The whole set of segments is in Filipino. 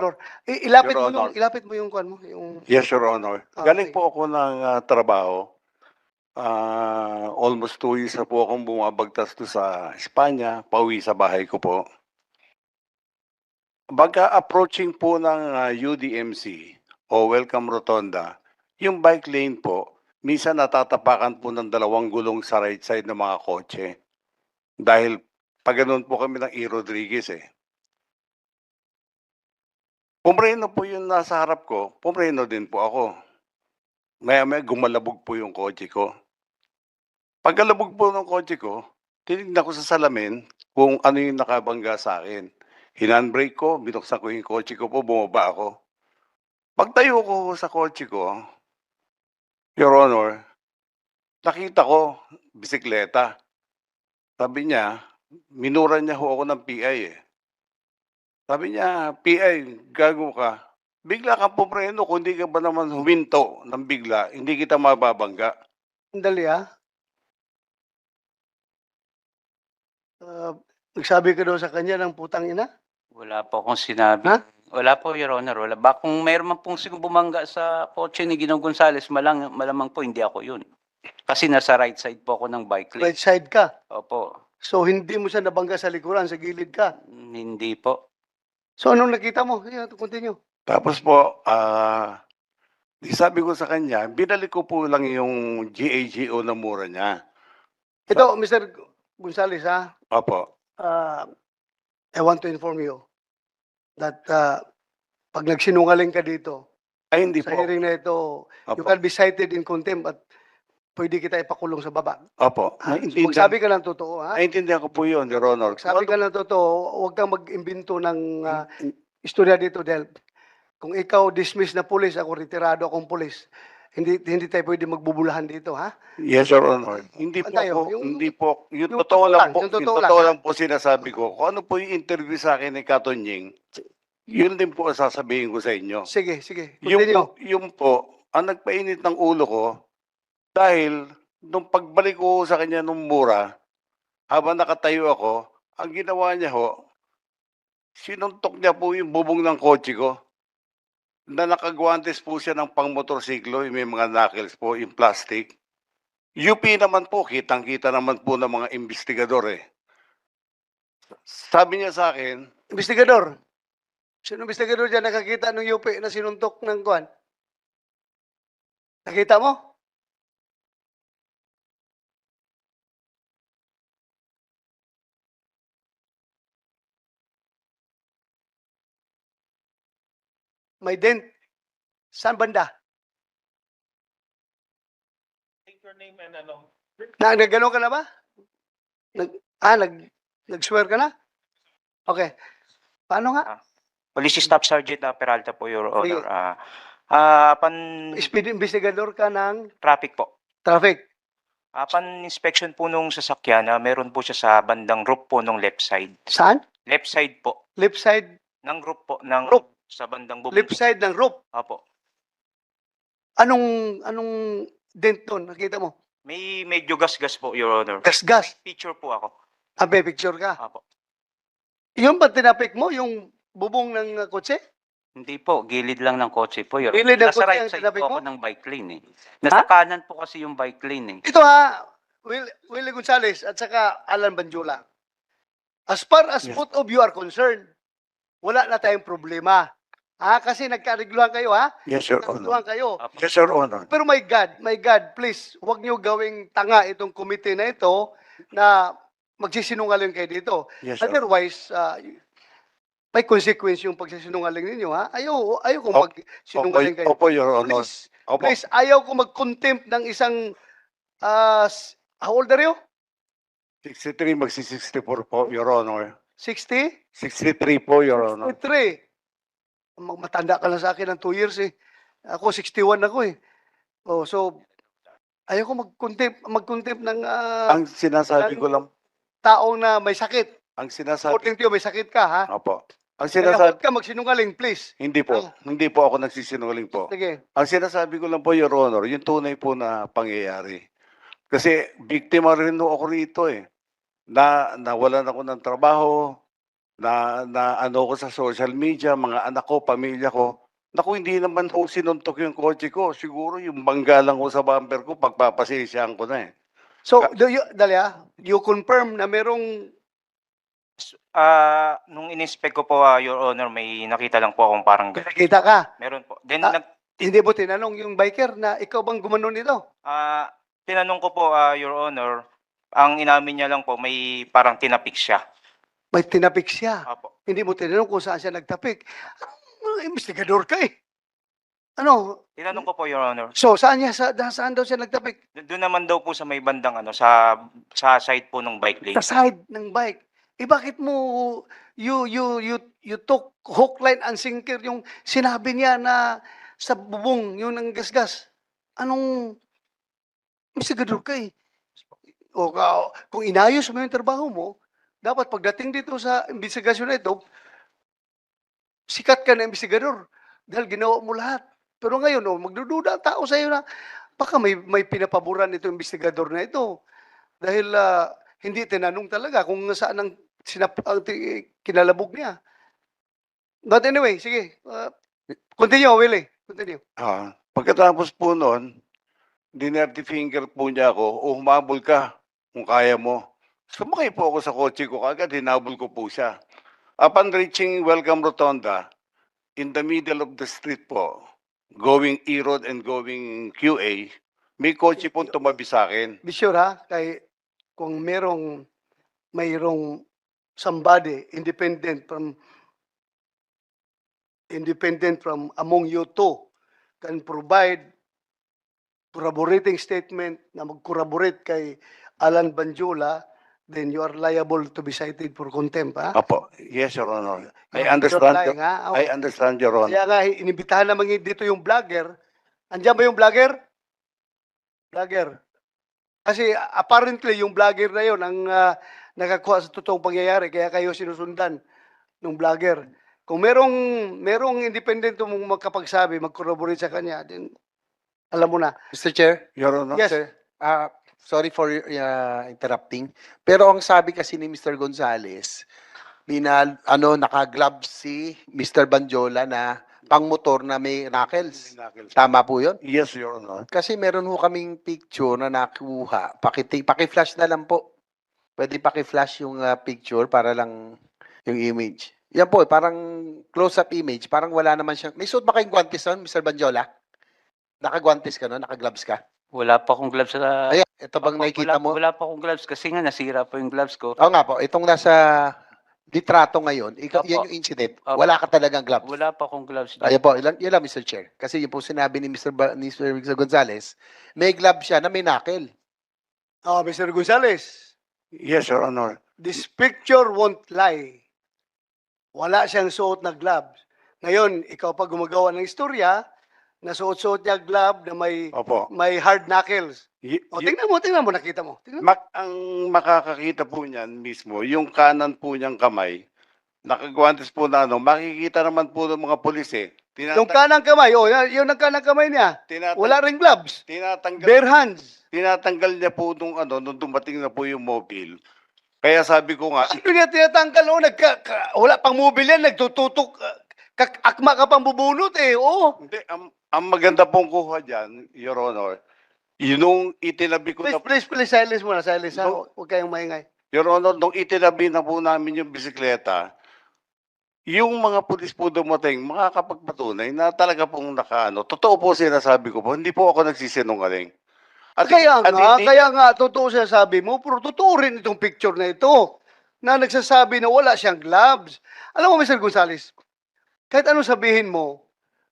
Lord. I- ilapit Your mo yung, Honor. ilapit mo yung kwan mo, yung Yes, Your Honor. Okay. Galing po ako ng ah, trabaho. Ah, almost two years na po akong bumabagtas to sa Espanya, pauwi sa bahay ko po. Baga approaching po ng ah, UDMC o Welcome Rotonda, yung bike lane po, minsan natatapakan po ng dalawang gulong sa right side ng mga kotse. Dahil pag ganun po kami ng E. Rodriguez eh. Pumreno po yung nasa harap ko, pumreno din po ako. Maya maya gumalabog po yung kotse ko. Pagkalabog po ng kotse ko, tinignan ko sa salamin kung ano yung nakabangga sa akin. Hinandbrake ko, binuksan ko yung kotse ko po, bumaba ako. Pagtayo ko sa kotse ko, Your Honor, nakita ko, bisikleta. Sabi niya, minura niya ho ako ng PI eh. Sabi niya, PI, gago ka. Bigla kang pupreno, kung hindi ka ba naman huminto ng bigla, hindi kita mababangga. Sandali ah. Ah, nagsabi ka daw sa kanya ng putang ina? Wala po akong sinabi. Ha? Wala po, Your Honor. Wala. Ba, kung mayroon man pong siguro bumangga sa kotse ni Ginong Gonzales, malang, malamang po hindi ako yun. Kasi nasa right side po ako ng bike lane. Right side ka. Opo. So hindi mo siya nabangga sa likuran, sa gilid ka. Hindi po. So anong nakita mo? Yeah, continue. Tapos po, ah, di sabi ko sa kanya, binalik ko po lang yung GAGO na mura niya. Ito, Mr. Gonzales ha, Opo. uh, I want to inform you that uh, pag nagsinungaling ka dito, Ay, hindi sa po. hearing na ito, you Opo. can be cited in contempt at pwede kita ipakulong sa baba. Opo. Ha? So, Naintindihan, magsabi ka ng totoo, ha? naintindihan ko po yun, Your Honor. Sabi ka ng totoo, huwag kang mag-imbento ng ah, istorya dito dahil kung ikaw dismiss na pulis, ako retirado akong pulis, hindi hindi tayo pwede magbubulahan dito, ha? Yes, Your Honor. Hindi po Tayo, yung- hindi po, yung, yung totoo lang lang, po, yung yung totoo lang, lang, po sinasabi ko. Kung ano po yung interview sa akin ni Katonying, yun din po ang sasabihin ko sa inyo. Sige, sige. Yung Continue. po, yung po, ang nagpainit ng ulo ko, dahil nung pagbalik ko sa kanya nung mura, habang nakatayo ako, ang ginawa niya ho, sinuntok niya po yung bubong ng kotse ko. Na nakagwantes po siya ng pangmotorsiklo, may mga knuckles po, yung plastic. UP naman po, kitang-kita naman po ng mga investigador eh. Sabi niya sa akin, Investigador. Sino investigador dyan nakakita ng UP na sinuntok ng kuan? Nakita mo? May dent. Saan banda? Take your name and ano. Na, nagano ka na ba? Nag, ah, nag, nag-swear ka na? Okay. Paano nga? Police Staff Sergeant uh, Peralta po, Your Sige. Honor. Ah, ah, upon Speed investigador ka ng traffic po. traffic. Upon inspection po nung sasakyan, ah, meron po siya sa bandang roof po nung left side. Saan? Left side po. Left side, Ng roof po. Ng Roof. Sa bandang bubong. left side ng roof. Apo. Anong, anong dent doon? Nakita mo? May medyo gas-gas po, Your Honor. Gas-gas. Picture po ako. Abe, picture ka. Apo. Yung ba tinapik mo, yung bubong ng uh, kotse? Hindi po. Gilid lang ng kotse po. Your Gilid ng Nasa kotse right ang side po mo? ako ng bike lane eh. Nasa kanan po kasi yung bike lane eh. Ito ha, Will, Willie Gonzales at saka Alan Banjula. As far as Yes. both of you are concerned, wala na tayong problema. Ha? Kasi nagkarigluhan kayo ha? yes, Your Honor. Kayo. Yes, Your Honor. Pero my God, my God, please, huwag niyo gawing tanga itong committee na ito na magsisinungaling kayo dito. Yes, Your Otherwise, uh, may consequence yung pagsisinungaling ninyo, ha? Ayaw, ayaw Opo, magsinungaling kayo. Opo, Your Honor. Please, Opo. please, ayaw ko mag-contempt ng isang, uh, s- how old are you? 63 magsi-64 po, Your Honor. 60? 63 po, Your Honor. 63. Matanda ka lang sa akin ng 2 years eh. Ako, 61 ako eh. Oh, so, ayaw ko mag-contempt, mag-contempt ng ah, Ang sinasabi ko lang, taong na may sakit. ang sinasabi, According to you, may sakit ka, ha? opo. Ang Kaya sinasabi, huwag ka magsinungaling, please. hindi po, hindi po ako nagsisinungaling po. Sige. Ang sinasabi ko lang po, Your Honor, yung tunay po na pangyayari. Kasi biktima rin ho ako rito eh. Na nawalan ako ng trabaho, na, na ano ko sa social media, mga anak ko, pamilya ko. Naku, hindi naman ho sinuntok yung kotse ko. Siguro yung bangga lang ko sa bumper ko, pagpapasisyahan ko na eh. So, do you, Dalia, you confirm na merong Ah, nung in-inspect ko po, ah, Your Honor, may nakita lang po akong parang nakita ka? meron po. Then Ah. nag Hindi mo tinanong yung biker na ikaw bang gumano nito? ah, tinanong ko po, ah, Your Honor, ang inamin niya lang po may parang tinapik siya. May tinapik siya. Apo. Hindi mo tinanong kung saan siya nagtapik. Investigador ka eh. Ano? Tinanong ko po, Your Honor. So, saan niya, sa, saan daw siya nagtapik? Do- Doon naman daw po sa may bandang ano sa sa side po ng bike lane. Sa side ng bike. Eh bakit mo, you, you, you, you took hook, line, and sinker yung sinabi niya na sa bubong, yun ang gasgas. Anong, investigador ka eh. O ka, kung inayos mo yung trabaho mo, dapat pagdating dito sa investigasyon na ito, sikat ka na investigador dahil ginawa mo lahat. Pero ngayon, oh, magdududa ang tao sa iyo na baka may, may pinapaboran ito investigador na ito. Dahil ah, hindi tinanong talaga kung saan ang, sinap, ang kinalabog niya. But anyway, sige. ah, continue, Willie. Continue. Ah, pagkatapos po noon, dinerty finger po niya ako, o humabol ka kung kaya mo. Sumakay po ako sa kotse ko, kagad hinabol ko po siya. Upon reaching Welcome Rotonda, in the middle of the street po, going E-Road and going QA, may kotse po tumabi sa akin. Be sure ha, kay kung merong mayroong somebody independent from independent from among you two can provide corroborating statement na mag-corroborate kay Alan Banjula, then you are liable to be cited for contempt, ha? Apo, yes, Your Honor. I You're understand, lying, Your- ha? I understand, Your Honor. Kaya nga, inibitahan naman dito yung vlogger. Andiyan ba yung vlogger? Vlogger. Kasi apparently yung vlogger na yun ang ah, nakakuha sa totoong pangyayari. Kaya kayo sinusundan ng vlogger. Kung merong, merong independent mong makapagsabi, mag-corroborate sa kanya, then alam mo na. Mr. Chair, Your Honor. Yes. sir, ah, sorry for uh, interrupting. Pero ang sabi kasi ni Mr. Gonzales, binal, ano, naka-gloves si Mr. Banjola na pang-motor na may knuckles. Tama po yun? Yes, Your Honor. Kasi meron ho kaming picture na nakuha. Pakiti, paki-flash na lang po. Pwede paki-flash yung ah, picture para lang yung image. Yan po, parang close-up image. Parang wala naman siya. May suot ba kayong guantes nun, Mr. Banjola? Naka-guantes ka nun? Naka-gloves ka? Wala pa akong gloves sa... Ayan, ito bang Opo, nakikita wala, mo? Wala pa akong gloves kasi nga nasira po yung gloves ko. Oo nga po, itong nasa litrato ngayon, ikaw, Opo. yan yung incident. Opo. Wala ka talagang gloves. Wala pa akong gloves. Ayan po, ilan, yun lang, Mr. Chair. Kasi yun po sinabi ni Mr. Ba, ni Mr. Gonzales, may glove siya na may knuckle. Oh, Mr. Gonzales, Yes, Your Honor. this picture won't lie. Wala siyang suot na gloves. Ngayon, ikaw pa gumagawa ng istorya, na suot-suot niya glove na may Opo. may hard knuckles. Y- O, y- tingnan mo, tingnan mo, nakita mo. Tingnan mo. Mak ang makakakita po niyan mismo, yung kanan po niyang kamay, nakagwantes po na ano, makikita naman po ng mga pulis eh. Yung Tinata- kanang kamay, oh, yan- yun ang kanang kamay niya. tinata- Wala ring gloves. tinatanggal, Bare hands. tinatanggal niya po nung ano, nung dumating na po yung mobile. Kaya sabi ko nga, Ano niya tinatanggal? Oh, nagka, ka- wala pang mobile yan, nagtututok. uh, kak- akma ka pang bubunot eh, oo. hindi, ang, ang maganda pong kuha dyan, Your Honor, yun nung itinabi ko Please, na, please, please, silence muna, silence ha. No. Huwag kayong maingay. Your Honor, nung itinabi na po namin yung bisikleta, yung mga pulis po dumating, makakapagpatunay na talaga pong nakaano. Totoo po sinasabi ko po, hindi po ako nagsisinungaling. At, kaya at nga, hindi- kaya nga, totoo siya sabi mo, pero totoo rin itong picture na ito na nagsasabi na wala siyang gloves. Alam mo, Mr. Gonzales, kahit ano sabihin mo,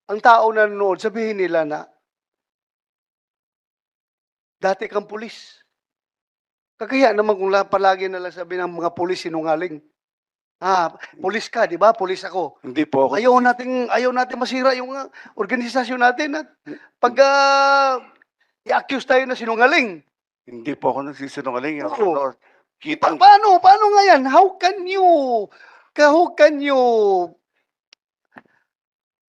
ang tao na nanonood, sabihin nila na dati kang pulis. Kagaya naman kung la- palagi nalang sabi ng mga pulis sinungaling. Ah, pulis ka, di ba? Pulis ako. Hindi po ako. Ayaw natin ayaw natin masira yung uh, organisasyon natin at pag ah, i-accuse tayo na sinungaling. Hindi po ako nagsisinungaling. Your Oo. Honor. Pa- Kitang, paano? Paano nga yan? How can you ka- how can you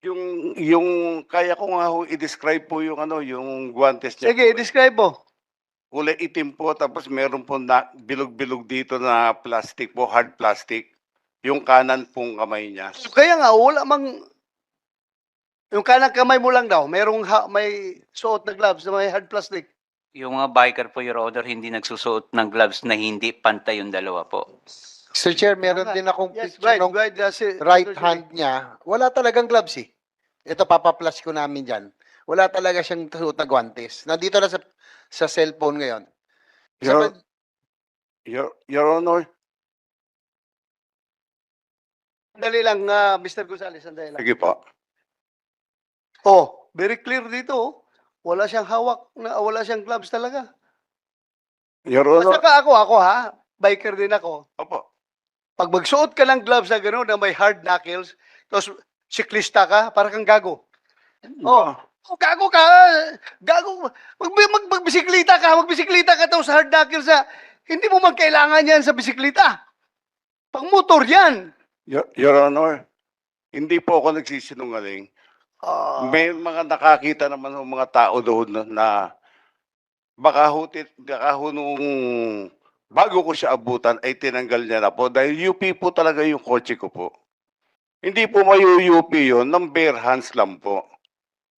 yung, yung, kaya ko nga ho i-describe po yung ano, yung guantes niya. Sige, describe mo. Kulay itim po, tapos meron po na bilog-bilog dito na plastic po, hard plastic. yung kanan pong kamay niya. Kaya nga, wala mang... Yung kanang kamay mo lang daw, merong ha- may suot na gloves na may hard plastic. Yung mga biker po, Your Honor, hindi nagsusuot ng gloves na hindi pantay yung dalawa po. Sir Chair, meron Tama. din akong Yes, picture right, ng right. uh, si- right hand niya. Wala talagang gloves eh. Ito, papaplas ko namin dyan. Wala talaga siyang suot na guantes. Nandito na sa, sa cellphone ngayon. Sa- Your, Your, Your Honor, Sandali lang, ah, Mr. Gonzales, sandali lang. sige po. Oh, very clear dito. oh. Wala siyang hawak, na, wala siyang gloves talaga. Your At Honor, saka ako, ako ha, biker din ako. opo. Pag magsuot ka ng gloves na gano'n na may hard knuckles, tapos siklista ka, para kang gago. Oh, oh gago ka. Gago. Mag, mag, magbisiklita ka, magbisiklita ka daw sa hard knuckles na hindi mo man kailangan yan sa bisiklita. Pang motor yan. Your, Your Honor, hindi po ako nagsisinungaling. Ah, May mga nakakita naman ng mga tao doon na, na baka hutit, baka ho nung bago ko siya abutan ay tinanggal niya na po dahil UP po talaga yung kotse ko po. Hindi po mayu UP yun, ng bare hands lang po.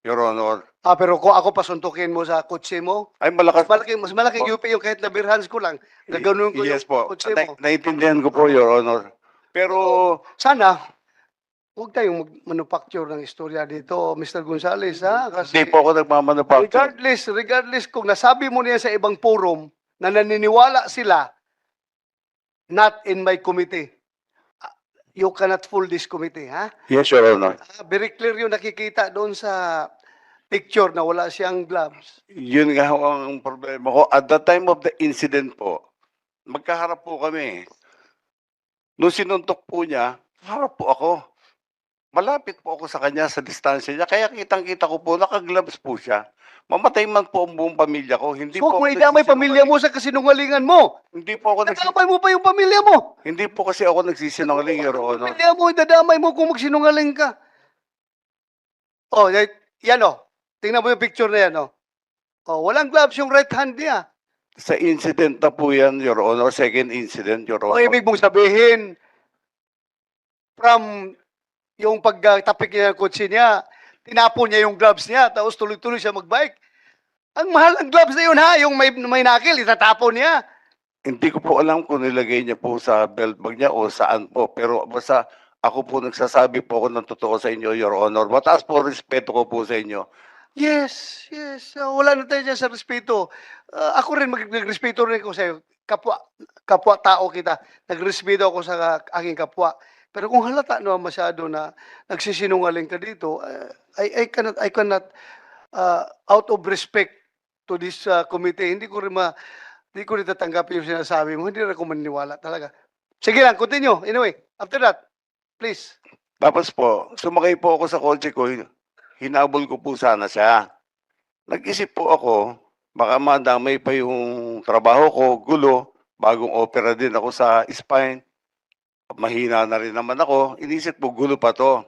Your Honor. ah, pero kung ako pasuntukin mo sa kotse mo, Ay mas malakas. malaki, mas malaki. UP yung kahit na beer hands ko lang. Gaganon ko yes yung po. kotse Na, mo. naiintindihan ko po, Your Honor. Pero Sana, huwag tayong mag-manufacture ng istorya dito, Mr. Gonzales, ha? Kasi hindi po ako nagmamanufacture. regardless, regardless kung nasabi mo niya sa ibang forum na naniniwala sila, not in my committee. Ah, You cannot fool this committee, ha? Yes, Your Honor. Ah, Very clear yung nakikita doon sa picture na wala siyang gloves. Yun nga ho ang problema ko. At the time of the incident po, magkaharap po kami. Nung sinuntok po niya, harap po ako. Malapit po ako sa kanya sa distansya niya. Kaya kitang-kita ko po, naka-gloves po siya. Mamatay man po ang buong pamilya ko. Hindi So, po kung idamay pamilya mo sa kasinungalingan mo, Hindi po ako nagsi- nadamay mo pa yung pamilya mo. hindi po kasi ako nagsisinungaling, Your Honor. Pamilya mo, idadamay mo kung magsinungaling ka. Oh, yan oh. Tingnan mo yung picture na yan oh. Oh, walang gloves yung right hand niya. Sa incident na po yan, Your Honor. Second incident, Your O Honor. ibig mong sabihin, from yung pagtapik niya ng kotse niya, tinapon niya yung gloves niya, tapos tuloy-tuloy siya magbike. Ang mahal ng gloves na yun ha, yung may, may nakil, itatapon niya. Hindi ko po alam kung nilagay niya po sa belt bag niya o saan po. Pero basta ako po nagsasabi po ako ng totoo sa inyo, Your Honor. Mataas po respeto ko po sa inyo. Yes, yes. Uh, wala na tayo dyan sa respeto. Uh, ako rin nagrespeto rin ako sa'yo. Kapwa, kapwa tao kita. Nagrespeto ako sa aking kapwa. Pero kung halata naman masyado na nagsisinungaling ka dito, uh, I, I cannot, I cannot, uh, out of respect to this uh, committee, hindi ko rin ma, hindi ko rin tatanggapin yung sinasabi mo. Hindi rin ako maniniwala talaga. Sige lang, continue. Anyway, after that, please. Tapos po, sumakay po ako sa kotse ko. Hinabol ko po sana siya. Nag-isip po ako, baka madamay pa yung trabaho ko, gulo, bagong opera din ako sa spine. Mahina na rin naman ako. Inisip po, gulo pa to.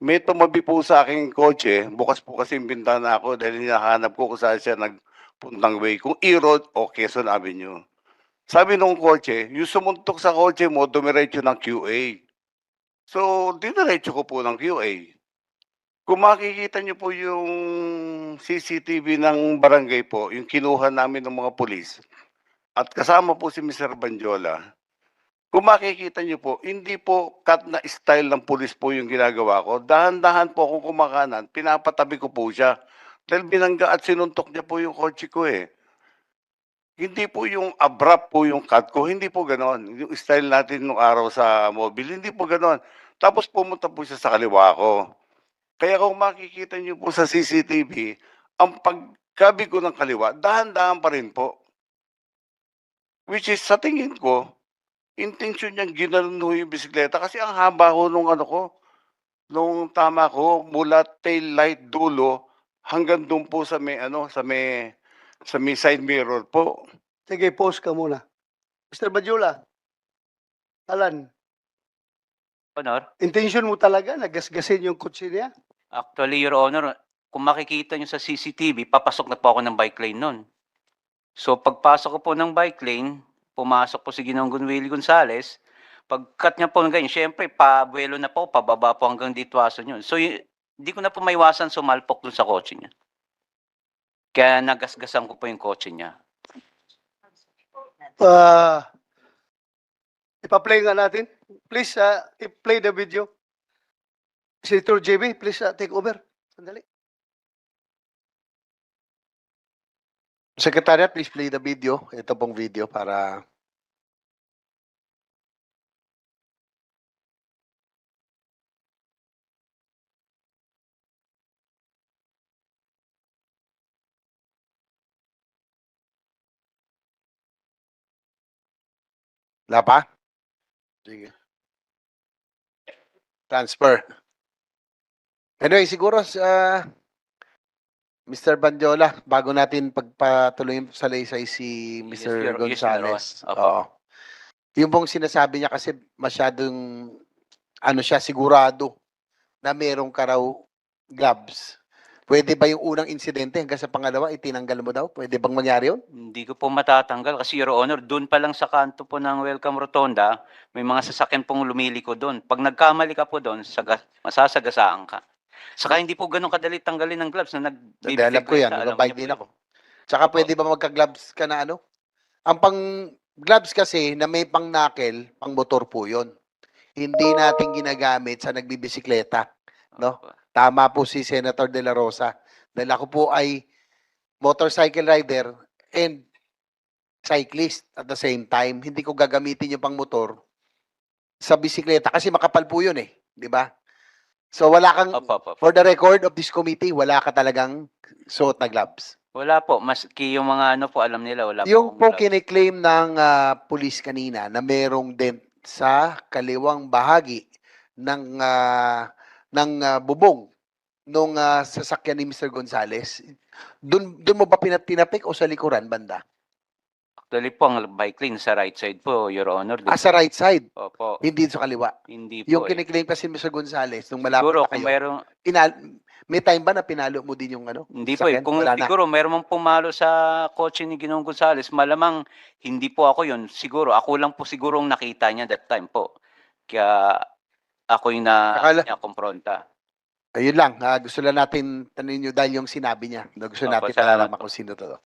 May tumabi po sa aking kotse, bukas po kasi yung bintana ako dahil hinahanap ko kung saan siya nagpuntang way, kung E-Road o Quezon Avenue. Sabi nung kotse, yung sumuntok sa kotse mo, dumiretso ng QA. So, diniretso ko po ng QA. Kung makikita niyo po yung CCTV ng barangay po, yung kinuha namin ng mga pulis, at kasama po si Mr. Banjola, kung makikita niyo po, hindi po cut na style ng pulis po yung ginagawa ko. Dahan-dahan po akong kumakanan, pinapatabi ko po siya. Dahil binangga at sinuntok niya po yung kotse ko eh. Hindi po yung abrupt po yung cut ko, hindi po ganon. Yung style natin nung araw sa mobile, hindi po ganon. Tapos pumunta po siya sa kaliwa ko. Kaya kung makikita niyo po sa CCTV, ang pagkabi ko ng kaliwa, dahan-dahan pa rin po. Which is, sa tingin ko, intention niyang ginanon ho yung bisikleta kasi ang haba ko nung ano ko, nung tama ko, mula tail light dulo hanggang doon po sa may ano, sa may sa may side mirror po. Sige, pause ka muna. Mr. Bajula, Alan, Honor, intention mo talaga na gasgasin yung kotse niya? Actually, Your Honor, kung makikita nyo sa CCTV, papasok na po ako ng bike lane nun. So pagpasok ko po ng bike lane, pumasok po si Ginong Willie Gonzales, pagkat niya po ng ganyan, syempre, pabuelo na po, pababa po hanggang ditwaso yun. So, hindi ko na po maiwasan sumalpok dun sa kotse niya. Kaya nagasgasan ko po yung kotse niya. Uh, ipa-play nga natin. Please, uh, i-play the video. Senator JB, please uh, take over. Sandali. Secretariat, please play the video. Ito pong video para Wala pa? Sige. Transfer. Anyway, siguro sa Mr. Bandiola, bago natin pagpatuloy sa laysay si Yes, Mr. Yes, Gonzales. Opo. Oo. Yung pong sinasabi niya kasi masyadong ano siya sigurado na merong ka raw gloves. Pwede ba yung unang insidente hanggang sa pangalawa itinanggal mo daw? Pwede bang mangyari yun? Hindi ko po matatanggal kasi Your Honor, doon pa lang sa kanto po ng Welcome Rotonda, may mga sasakyan pong lumiliko doon. Pag nagkamali ka po doon, saga, masasagasaan ka. Saka hindi po ganun kadali tanggalin ng gloves na Hindi, alam ko yan. Nagbabike din ako. Tsaka pwede ba magka-gloves ka na ano? Ang pang gloves kasi na may pang knuckle, pang motor po yun. Hindi natin ginagamit sa nagbibisikleta. no? Tama po si Senator De La Rosa. Dahil ako po ay motorcycle rider and cyclist at the same time. Hindi ko gagamitin yung pang motor sa bisikleta kasi makapal po yun eh. Di ba? So wala kang, Opo, opo. for the record of this committee, wala ka talagang suot na gloves. Wala po, maski yung mga ano po, alam nila, wala Yung po akong gloves. kiniklaim ng ah, pulis kanina na merong dent sa kaliwang bahagi ng ah, ng ah, bubong nung ah, sasakyan ni Mr. Gonzales. Doon doon mo ba pinat tinapik o sa likuran banda? Actually po, ang bike lane sa right side po, Your Honor. Ah, sa right side, Opo, hindi sa kaliwa. hindi po. Yung eh. kiniklaim kasi ni Mr. Gonzales nung malapit Siguro na kung kayo. meron, Pinal- may time ba na pinalo mo din yung ano? Hindi po eh. Kung Wala na. siguro meron mang pumalo sa kotse ni Ginoong Gonzales, malamang hindi po ako yun. Siguro, ako lang po siguro ang nakita niya that time po. Kaya ako yung na Akala- niya kumpronta. Ayun lang, ah, gusto lang natin tanungin nyo dahil yung sinabi niya. Na gusto Opo, natin salamat po. kung sino to.